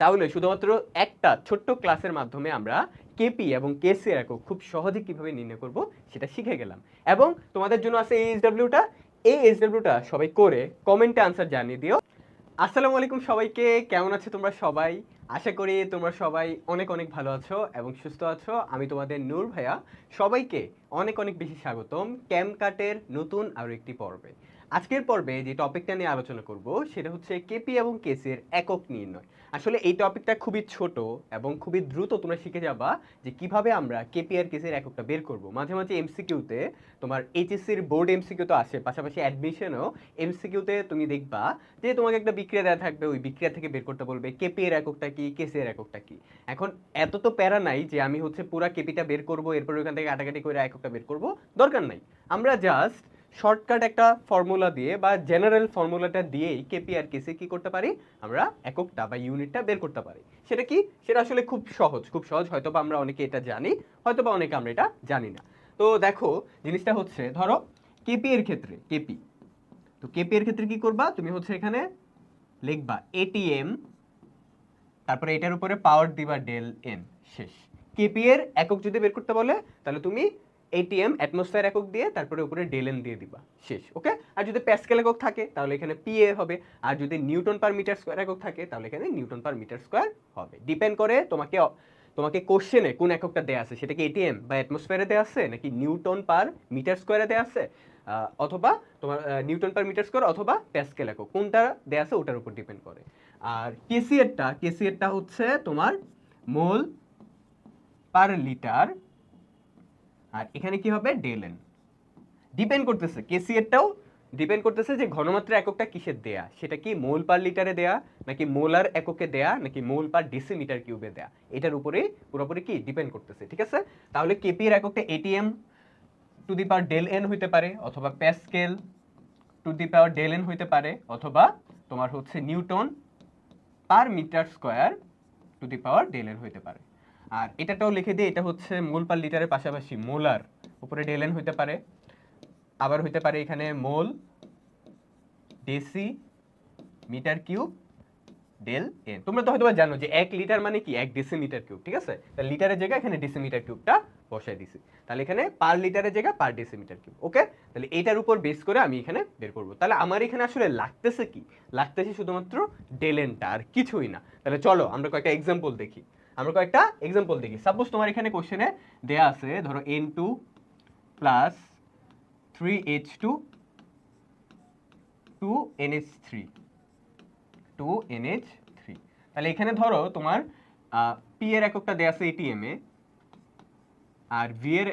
তাহলে শুধুমাত্র একটা ছোট্ট ক্লাসের মাধ্যমে আমরা কেপি এবং কেসি একক খুব সহজে কীভাবে নির্ণয় করব সেটা শিখে গেলাম। এবং তোমাদের জন্য আছে এই এইচডব্লিউটা এই এইচডব্লিউটা সবাই করে কমেন্টে আনসার জানিয়ে দিও। আসসালামু আলাইকুম সবাইকে, কেমন আছো তোমরা সবাই? আশা করি তোমরা সবাই অনেক অনেক ভালো আছো এবং সুস্থ আছো। আমি তোমাদের নূর ভাইয়া। সবাইকে অনেক অনেক বেশি স্বাগতম। ক্যামকাটের নতুন আরও একটি পর্বে। আজকের পর্বে যে টপিকটা নিয়ে আলোচনা করব, সেটা হচ্ছে কেপি এবং কেসির একক নির্ণয়। আসলে এই টপিকটা খুবই ছোট এবং খুবই দ্রুত তোমরা শিখে যাবা যে কীভাবে আমরা কেপি আর কেসির এককটা বের করব। মাঝে মাঝে এমসিকিউতে তোমার এইচএসসির বোর্ড এমসিকিউ তো আসে, পাশাপাশি অ্যাডমিশনও এমসিকিউতে তুমি দেখবা যে তোমাকে একটা বিক্রিয়া দেওয়া থাকবে, ওই বিক্রিয়া থেকে বের করতে বলবে কেপি এর এককটা কি কেসি এর এককটা কি। এখন এত তো প্যারা নাই যে আমি হচ্ছে পুরা কেপিটা বের করব, এরপর ওখান থেকে কাটাকাটি করে এককটা বের করব, দরকার নাই। আমরা জাস্ট শর্টকাট একটা ফর্মুলা দিয়ে বা জেনারেল ফর্মুলাটা দিয়েই কেপি আর কেসি কি করতে পারি? আমরা এককটা বা ইউনিটটা বের করতে পারি। সেটা কি? সেটা আসলে খুব সহজ খুব সহজ। হয়তো বা আমরা অনেকে এটা জানি হয়তো বা অনেকে আমরা এটা জানি না। তো দেখো, জিনিসটা হচ্ছে, ধরো কেপি এর ক্ষেত্রে কেপি তো কেপি এর ক্ষেত্রে কি করবা? তুমি হচ্ছে এখানে লিখবা এটিএম তারপরে এটার উপরে পাওয়ার দিবা ডেল এন শেষ। কেপি এর একক যদি বের করতে বলে, তাহলে তুমি এটিএম অ্যাটমসফিয়ার একক দিয়ে, তারপরে উপরে ডেল এন দিয়ে দিবা। শেষ ওকে আর যদি প্যাসকেল একক থাকে, তাহলে এখানে পিএ হবে। আর যদি নিউটন পার মিটার স্কোয়ার একক থাকে, তাহলে এখানে নিউটন পার মিটার স্কোয়ার হবে। ডিপেন্ড করে তোমাকে তোমাকে কোশ্চেনে কোন এককটা দেয়া আছে। সেটা কি এটিএম বা অ্যাটমসফিয়ারে দেয়া আছে, নাকি নিউটন পার মিটার স্কোয়ারে দেয়া আছে? অথবা তোমার নিউটন পার মিটার স্কোয়ার অথবা প্যাসকেল একক। কোনটা দেয়া আছে, ওটার উপর ডিপেন্ড করে। আর কেসিএরটা কেসিএরটা হচ্ছে তোমার মোল পার লিটার আর এখানে কি হবে? ডেল এন ডিপেন্ড করতেছে কেসিএরটাও ডিপেন্ড করতেছে যে ঘনমাত্রা এককটা কিসের দেয়া? সেটা কি মোল পার লিটারে দেয়া, নাকি মোলার এককে দেয়া, নাকি মোল পার ডেসিমিটার কিউবে দেয়া? এটার উপরে পুরোপুরি কি ডিপেন্ড করতেছে, ঠিক আছে? তাহলে কেপি এর এককটা ATM to the power del n হইতে পারে, অথবা pascal to the power del n হইতে পারে, অথবা তোমার হচ্ছে newton per metre square to the power del n হইতে পারে। আর এটাটাও লিখে দিই এটা হচ্ছে মোল পার লিটারের পাশাপাশি মোলার। উপরে ডেলেন হইতে পারে, আবার হইতে পারে এখানে mole, decimetre cube, del n. তোমরা তো হয়তো জানো যে এক লিটার মানে কি? এক ডেসিমিটার কিউব ঠিক আছে? তাহলে লিটারের জায়গায় এখানে ডেসিমিটার কিউবটা বসাই দিছি। তাহলে এখানে পার লিটারের জায়গায় পার ডেসিমিটার কিউব ওকে তাহলে এটার উপর বেস করে আমি এখানে বের করব। তাহলে আমার এখানে আসলে লাগতেছে কি? লাগতেছে শুধুমাত্র ডেলেনটা আর কিছুই না। তাহলে চলো আমরা কয়েকটা এক্সাম্পল দেখি। আমরা কয়েকটা এক্সাম্পল দেখি। সাপোজ তোমার এখানে কোশ্চেনে দেয়া আছে, ধরো N two plus three H two two NH three two NH three তাহলে এখানে ধরো তোমার পি এর এককটা দেয়া আছে এটিএম এ, আর ভি এর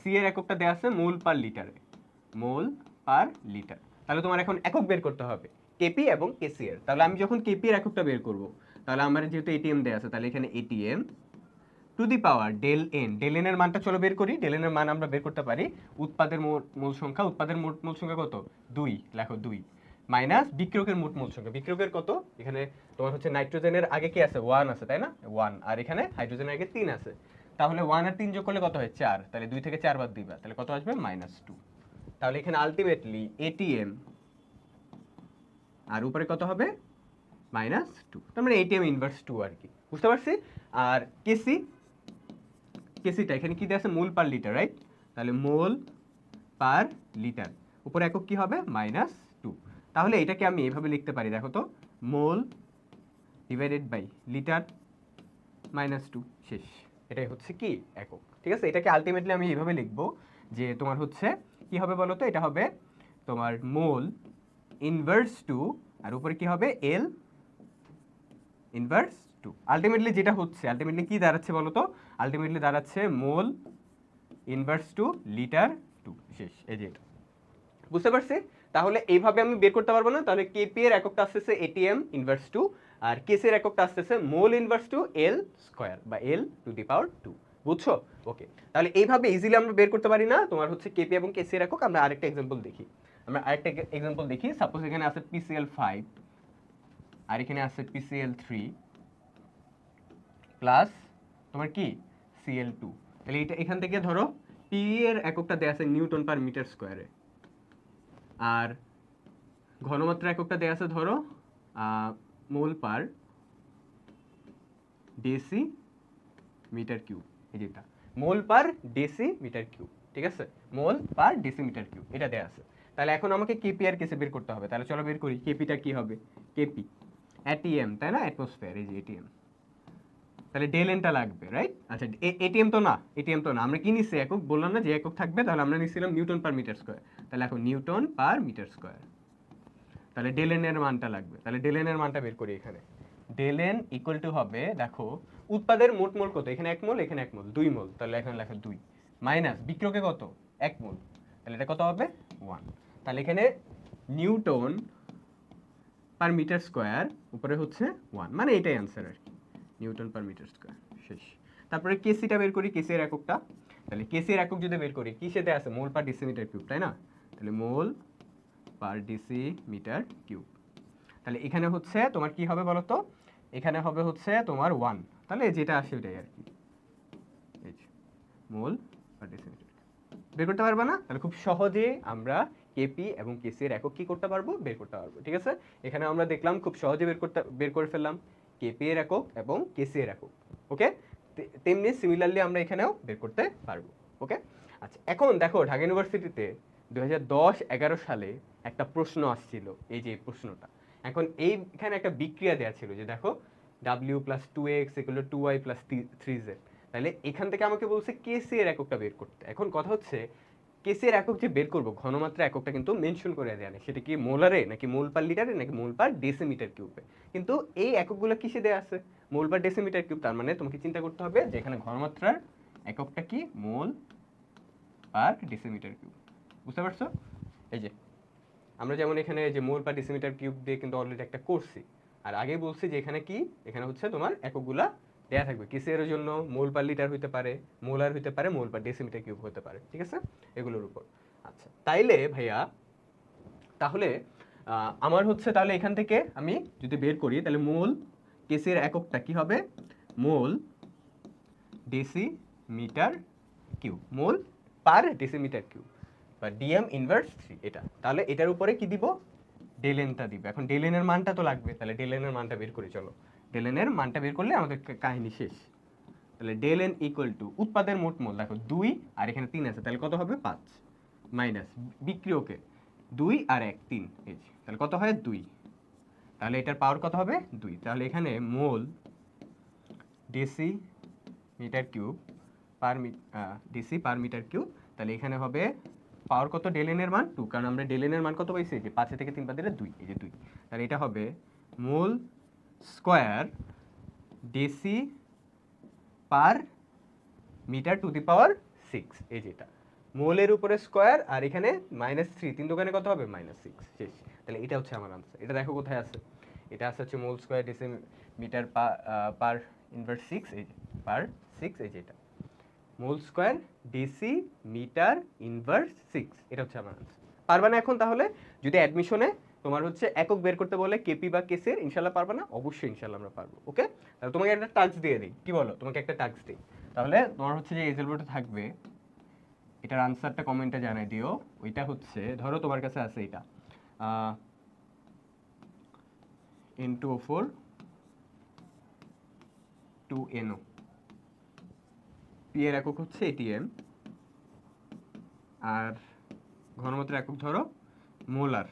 সি এর এককটা দেয়া আছে মোল পার লিটারে মোল পার লিটার। তাহলে তোমার এখন একক বের করতে হবে কেপি এবং কেসি তাহলে আমি যখন কেপি এর এককটা বের করব তাহলে আমার যেহেতু এটিএম দেয়া আছে, তাহলে এখানে ATM to the power del n del n এর মানটা চলো বের করি ডেল এন এর মান আমরা বের করতে পারি। উৎপাদের মূল সংখ্যা, উৎপাদের মোট মূল সংখ্যা কত? দুই, লেখো দুই। মাইনাস বিক্রয়কের মোট মূল সংখ্যা। বিক্রয়কের কত? এখানে তোমার হচ্ছে নাইট্রোজেনের আগে কি আছে? ওয়ান আছে, তাই না? ওয়ান আর এখানে হাইড্রোজেনের আগে তিন আছে। তাহলে ওয়ান আর তিন যোগ করলে কত হয়? চার। তাহলে দুই থেকে চার বাদ দিবা। তাহলে কত আসবে? মাইনাস টু তাহলে এখানে আলটিমেটলি এটিএম আর উপরে কত হবে? মাইনাস টু তার মানে এটিএম ইনভার্স টু আর কি। বুঝতে পারছি? আর কেসি কেসিটা এখানে কি দেওয়া আছে? মোল পার লিটার রাইট তাহলে মোল পার লিটার। উপরে একক কি হবে? মাইনাস টু তাহলে এটাকে আমি এইভাবে লিখতে পারি, দেখো তো। Mole divided by litre minus two শেষ। এটাই হচ্ছে কি? একক। ঠিক আছে? এটাকে আলটিমেটলি আমি এইভাবে লিখব যে তোমার হচ্ছে, কি হবে বলো তো? এটা হবে তোমার মোল ইনভার্স টু আর উপরে কি হবে? এল ইনভার্স টু আলটিমেটলি যেটা হচ্ছে আলটিমেটলি কি দাঁড়াচ্ছে বলো তো? আলটিমেটলি দাঁড়াচ্ছে mole inverse two litre two শেষ, এই যে এটা। বুঝতে পারছি? তাহলে এইভাবে আমি বের করতে পারব না? তাহলে কেপি এর এককটা আসতেছে এটিএম ইনভার্স টু আর কেসি এর এককটা আসতেছে mole inverse two L square বা L two the power two বুঝছ? ওকে তাহলে এইভাবে ইজিলি আমরা বের করতে পারি না। তোমার হচ্ছে কেপি এবং কেসি এর একক, আমরা আরেকটা এক্সাম্পল দেখি। আমরা আরেকটা এক্সাম্পল দেখি। সাপোজ এখানে আছে পিসিএল ফাইভ আর এখানে আছে পিসিএল থ্রি প্লাস তোমার কি? সিএল টু তাহলে এটা এখান থেকে ধরো পি এর এককটা দেয়া আছে নিউটন পার মিটার স্কোয়ারে। আর ঘনমাত্রা এককটা দেয়া আছে ধরো mole per decimetre cube, এই যেটা mole per decimetre cube, ঠিক আছে? Mole per decimetre cube, এটা দেয়া আছে। তাহলে এখন আমাকে কেপি আর কেসে বের করতে হবে। তাহলে চলো বের করি কেপিটা কি হবে? কেপি এটিএম তাই না? অ্যাটমসফিয়ার এই যে এটিএম তাহলে ডেল এনটা লাগবে রাইট আচ্ছা এটিএম তো না এটিএম তো না। আমরা কি নিচ্ছি একক? বললাম না যে একক থাকবে, তাহলে আমরা নিচ্ছিলাম নিউটন পার মিটার স্কোয়ার তাহলে এখন নিউটন পার মিটার স্কোয়ার তাহলে ডেল এর মানটা লাগবে। তাহলে ডেল এর মানটা বের করি এখানে। ডেল এন ইকুয়াল টু হবে, দেখো, উৎপাদের মোট মোল কত? এখানে এক মোল, এখানে এক মোল, দুই মোল। তাহলে এখানে লেখা দুই। মাইনাস বিক্রয়কে কত? এক মোল। তাহলে এটা কত হবে? ওয়ান। তাহলে এখানে নিউটন পার মিটার স্কোয়ার উপরে হচ্ছে ওয়ান মানে এটাই অ্যান্সার আর কি। নিউটন পার মিটার স্কোয়ার শেষ। তারপরে কেসিটা বের করি কেসি এর এককটা। তাহলে কেসি এর একক যদি বের করি, কিসেতে আছে? মোল পার ডিসিমিটার কিউব তাই না? তাহলে mole per decimetre cube তাহলে এখানে হচ্ছে তোমার কি হবে বলো তো এখানে হবে হচ্ছে তোমার ওয়ান তাহলে যেটা আসে ওটাই আর কি। মোল পার ডিসিমিটার বের করতে পারবে না? তাহলে খুব সহজে আমরা কেপি এবং কেসি এর একক কি করতে পারব? বের করতে পারব, ঠিক আছে? এখানে আমরা দেখলাম খুব সহজে বের করতে, বের করে ফেললাম কেপি এর একক এবং কেসি এর একক ওকে তেমনি সিমিলারলি আমরা এখানেও বের করতে পারব ওকে আচ্ছা এখন দেখো ঢাকা ইউনিভার্সিটিতে দু হাজার দশ, এগারো সালে একটা প্রশ্ন আসছিল, এই যে প্রশ্নটা। এখন এইখানে একটা বিক্রিয়া দেওয়া ছিল যে দেখো ডাব্লিউ প্লাস টু এক্স এগুলো two Y plus three Z তাহলে এখান থেকে আমাকে বলছে কেসি এর এককটা বের করতে। এখন কথা হচ্ছে কেসি এর একক যে বের করব ঘনমাত্রা এককটা কিন্তু মেনশন করে দেওয়া নেই। সেটা কি মোলারে, নাকি মোল পার লিটারে, নাকি মোল পার ডেসিমিটার কিউবে কিন্তু এই এককগুলো কিসে দেওয়া আছে? মোল পার ডেসিমিটার কিউব তার মানে তোমাকে চিন্তা করতে হবে যে এখানে ঘনমাত্রার এককটা কি? মোল পার ডেসিমিটার কিউব বুঝতে পারছ? এই যে, আমরা যেমন এখানে যে মোল পার ডেসিমিটার কিউব দিয়ে কিন্তু অলরেডি একটা করছি, আর আগে বলছি যে এখানে কি? এখানে হচ্ছে তোমার এককগুলা দেয়া থাকবে। কিসের জন্য? মোল পার লিটার হইতে পারে, মোলার হইতে পারে, মোল পার ডেসিমিটার কিউব হতে পারে, ঠিক আছে? এগুলোর উপর। আচ্ছা তাইলে ভাইয়া, তাহলে আমার হচ্ছে তাহলে এখান থেকে আমি যদি বের করি, তাহলে মোল কেসের এককটা কি হবে? Mole decimetre cube mole per decimetre cube বা ডিএম ইনভার্স থ্রি এটা। তাহলে এটার উপরে কি দিব? ডেলেনটা দিব। এখন ডেলেনের মানটা তো লাগবে, তাহলে ডেলেনের মানটা বের করি, চলো। ডেলেনের মানটা বের করলে আমাদের কাহিনী শেষ। তাহলে ডেলেন ইকুয়াল টু উৎপাদের মোট মোল, দেখো দুই আর এখানে তিন আছে, তাহলে কত হবে? পাঁচ। মাইনাস বিক্রিয়কে দুই আর এক, তিন, এই। তাহলে কত হয়? দুই। তাহলে এটার পাওয়ার কত হবে? দুই। তাহলে এখানে mole decimetre cube per deci per metre cube তাহলে এখানে হবে পাওয়ার কত ডেলেনের মান? টু কারণ আমরা ডেলেনের মান কত পাইছি? যে পাঁচে থেকে তিন বাদ দুই, এই যে দুই। তাহলে এটা হবে mole square deci per metre to the power six এই যেটা। মোলের উপরে স্কোয়ার আর এখানে মাইনাস থ্রি তিন দোকানে কত হবে? মাইনাস সিক্স শেষ। তাহলে এটা হচ্ছে আমার আনসার এটা দেখো কোথায় আছে। এটা আছে হচ্ছে mole square decimetre per inverse six এই পার সিক্স এই যেটা। Mole square decimetre inverse six এটা হচ্ছে আমার আনসার পারবা না এখন তাহলে? যদি অ্যাডমিশনে তোমার হচ্ছে একক বের করতে বলে কেপি বা কেসের ইনশাল্লাহ পারবে না? অবশ্যই ইনশাল্লাহ আমরা পারব, ওকে? তাহলে তোমাকে একটা টাস্ক দিয়ে দিই। কি বলো? তোমাকে একটা টাস্ক দিই। তাহলে তোমার হচ্ছে যে এজেলবোটা থাকবে, এটার আনসারটা কমেন্টে জানাই দিও। ওইটা হচ্ছে, ধরো তোমার কাছে আছে এটা N two O four two NO P এর একক হচ্ছে এটিএম আর ঘনমাত্রা একক ধরো মোলার।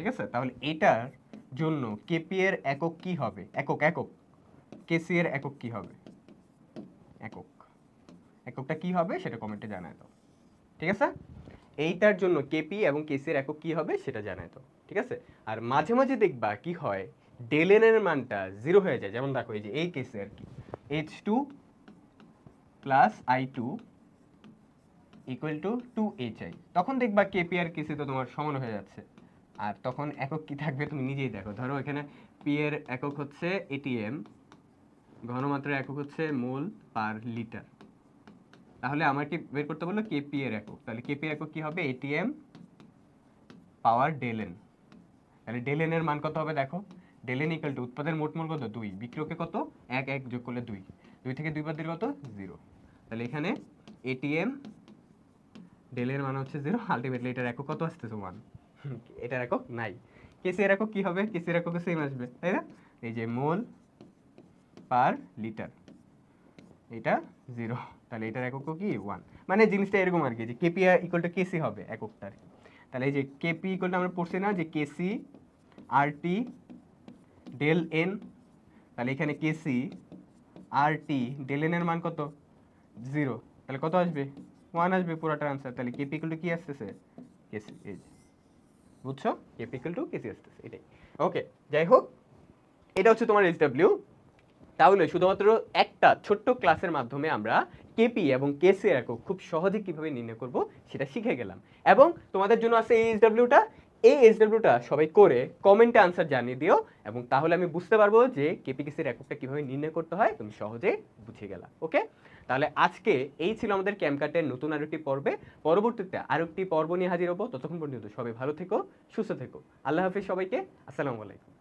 ঠিক আছে? তাহলে এটার জন্য কেপি এর একক কি হবে? একক একক। কেসি এর একক কি হবে? একক। এককটা কি হবে সেটা কমেন্টে জানায় দাও। ঠিক আছে? এইটার জন্য কেপি এবং কেসি এর একক কি হবে সেটা জানায় দাও। ঠিক আছে? আর মাঝে মাঝে দেখবা কি হয়? ডেলেনের মানটা জিরো হয়ে যায়। যেমন দেখো, এই যে এই কেসে আর কি। H two plus I two equal to two H I তখন দেখবা কেপি আর কেসি তো তোমার সমান হয়ে যাচ্ছে। আর তখন একক কি থাকবে তুমি নিজেই দেখো। ধরো এখানে পি এর একক হচ্ছে এটিএম ঘনমাত্রার একক হচ্ছে মোল পার লিটার। তাহলে আমার কি বের করতে বলল কেপি এর একক। তাহলে কেপি একক কি হবে? ATM power delta n. তাহলে ডেলেন এর মান কত হবে দেখো? ডেলেন ইকুয়াল টু উৎপাদের মোট মূল কত? দুই। বিক্রয়কে কত? এক এক যোগ করলে দুই। দুই থেকে দুই বাদ দিলে কত? জিরো। তাহলে এখানে এটিএম ডেলের মান হচ্ছে জিরো। আলটিমেটলি এটার একক কত আসতেছে? ওয়ান এটার একক নাই। কেসি এর একক কি হবে? কেসি এর একক সেম আসবে, তাই না? এই যে মোল পার লিটার, এটা জিরো তাহলে এটার একক কি? ওয়ান মানে জিনিসটা এরকম আর কি, যে কেপি ইকুয়াল টু কেসি হবে এককটার তাহলে এই যে কেপি ইকুয়াল আমরা পড়ছি না, যে কেসি আর টি ডেল এন তাহলে এখানে কেসি আর টি ডেল এন এর মান কত? জিরো তাহলে কত আসবে? ওয়ান আসবে পুরোটার আনসার তাহলে কেপি ইকুয়াল টু কি আসতেছে? কেসি, এই বুঝছ? কেপি ইকুয়াল টু কেসি আসতেছে এটাই। ওকে যাই হোক, এটা হচ্ছে তোমার এইচডব্লিউ তাহলে শুধুমাত্র একটা ছোট্ট ক্লাসের মাধ্যমে আমরা কেপি এবং কেসি একক খুব সহজে কীভাবে নির্ণয় করব সেটা শিখে গেলাম। এবং তোমাদের জন্য আছে এই এইচডব্লিউটা এই এসডাব্লিউটা সবাই করে কমেন্টে আনসার জানিয়ে দিও এবং তাহলে আমি বুঝতে পারব যে কেপিকেসির এককটা কীভাবে নির্ণয় করতে হয়, তুমি সহজে বুঝে গেলা ওকে তাহলে আজকে এই ছিল আমাদের ক্যামকাটের নতুন আরেকটি পর্বে। পরবর্তীতে আরেকটি পর্ব নিয়ে হাজির হব। ততক্ষণ পর্যন্ত সবাই ভালো থেকো, সুস্থ থেকো। আল্লাহ হাফিজ সবাইকে, আসসালামু আলাইকুম।